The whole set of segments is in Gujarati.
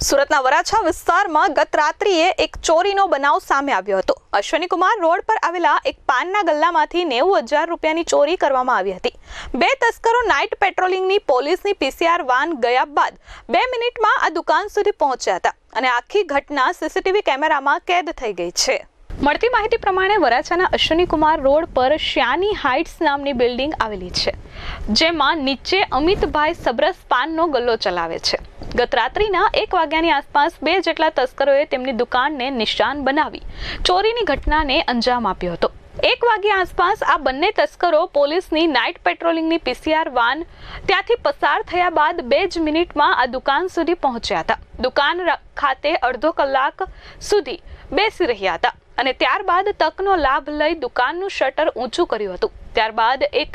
સુરતના વરાછા વિસ્તારમાં ગત રાત્રિએ એક ચોરીનો બનાવ સામે આવ્યો હતો. અશ્વની કુમાર રોડ પર આવેલા એક પાનના ગલ્લામાંથી નેવું હજાર રૂપિયાની ચોરી કરવામાં આવી હતી. બે તસ્કરો નાઇટ પેટ્રોલિંગની પોલીસની પીસીઆર વાન ગયા બાદ બે મિનિટમાં આ દુકાન સુધી પહોંચ્યા હતા અને આખી ઘટના સીસીટીવી કેમેરામાં કેદ થઈ ગઈ છે. મળતી માહિતી પ્રમાણે વરાછાના અશ્વની કુમાર રોડ પર શ્યાની હાઇટ્સ નામની બિલ્ડિંગ આવેલી છે, જેમાં નીચે અમિતભાઈ સબરસ પાનનો ગલ્લો ચલાવે છે. ગત રાત્રિના એક વાગ્યાની આસપાસ બે જેટલા તસ્કરોએ તેમની દુકાનને નિશાન બનાવી ચોરીની ઘટનાને અંજામ આપ્યો હતો. એક વાગ્યા આસપાસ આ બંને તસ્કરો પોલીસની નાઇટ પેટ્રોલિંગની પીસીઆર વાન ત્યાંથી પસાર થયા બાદ બે જ મિનિટમાં આ દુકાન સુધી પહોંચ્યા હતા. દુકાન ખાતે અડધો કલાક સુધી બેસી રહ્યા હતા. અને ત્યારબાદ તકનો લાભ લઈ દુકાનનું શટર ઊંચું કર્યું હતું. ત્યારબાદ એક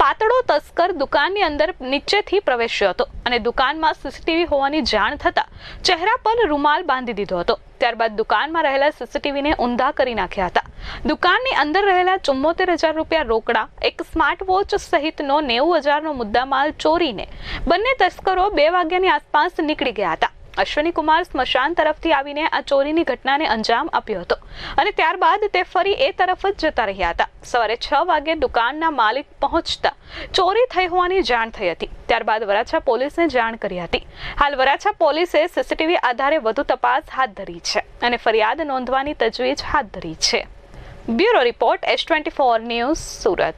પાતળો તસ્કર દુકાનની અંદર નીચેથી પ્રવેશ્યો હતો અને દુકાનમાં સીસીટીવી હોવાની જાણ થતાં ચહેરા પર રૂમાલ બાંધી દીધો હતો. ત્યારબાદ દુકાનમાં રહેલા સીસીટીવીને ઊંધા કરી નાખ્યા હતા. દુકાનની અંદર રહેલા ચુમ્મોતેર હજાર રૂપિયા રોકડા, એક સ્માર્ટ વોચ સહિતનો નેવું હજારનો મુદ્દામાલ ચોરીને બંને તસ્કરો બે વાગ્યાની આસપાસ નીકળી ગયા હતા. અશ્વની કુમાર સ્મશાન તરફથી આવીને આ ચોરીની ઘટનાને અંજામ આપ્યો હતો. અને ત્યારબાદ તે ફરી એ તરફ જ જતા રહ્યા હતા. સવારે છ વાગે દુકાનના માલિક પહોંચતા ચોરી થઈ હોવાની જાણ થઈ હતી. ત્યારબાદ વરાછા પોલીસને જાણ કરી હતી. હાલ વરાછા પોલીસે સીસીટીવી આધારે વધુ તપાસ હાથ ધરી છે અને ફરિયાદ નોંધવાની તજવીજ હાથ ધરી છે. Bureau report S twenty four news Surat.